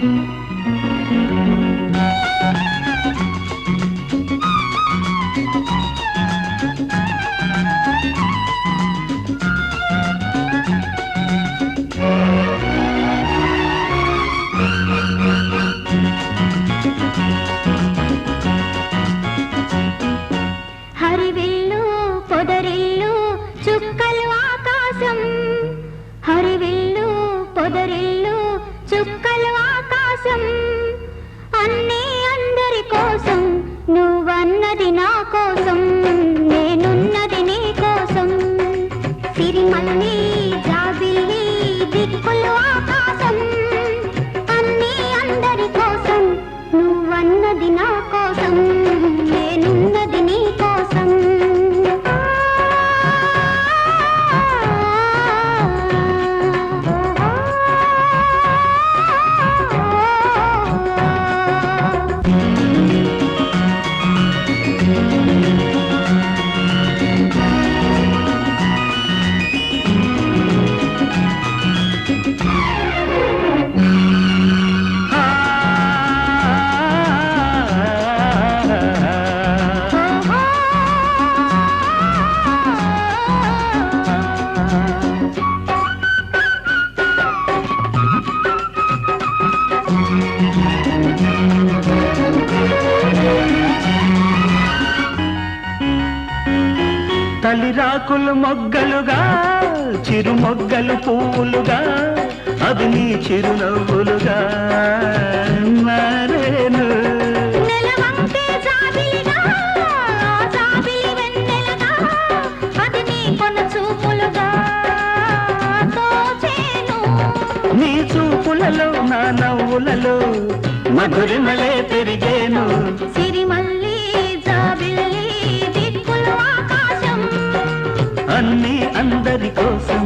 హరివిల్లు పొదరిల్లు చుక్కలు ఆకాశం. హరివిల్లు పొదరిల్లు అన్నీ అందరి కోసం నువ్వన్నది నా కోసం నేనున్నది నీ కోసం. సిరిమల్లి తలిరాకులు మొగ్గలుగా చిరు మొగ్గలు పువ్వులుగా అవి నీ చిరునవ్వులుగా. మారేను. నీ చూపులలో నా నవ్వులలో మధురిమలే పెరిగేను. సిరిమల్లి అన్నీ అందరి కోసం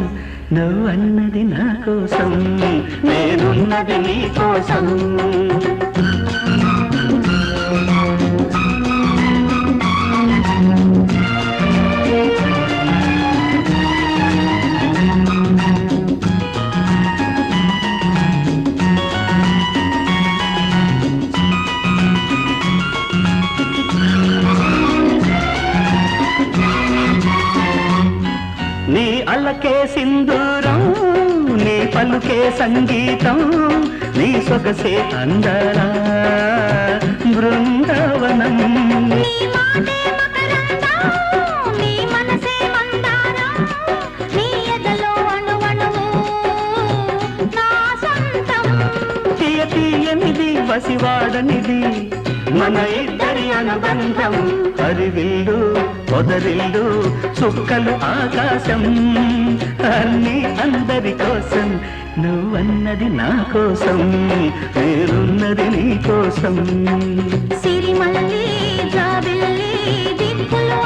నువ్వు అన్నది నా కోసం నేనున్నది నీ కోసం. నీ అల్లకే సింధూరం నీ పలుకే సంగీతం నీ సొగసే అందరా బృందావనం. తీయ తీయనిది వసివాడనిది మన ఇద్దరి అనుబంధం అరివిల్లు పొదరిల్లు చుక్కలు ఆకాశం. అన్ని అందరి కోసం నువ్వన్నది నా కోసం వేరున్నది నీ కోసం. సిరిమల్లి జాబిల్లి దిక్కులు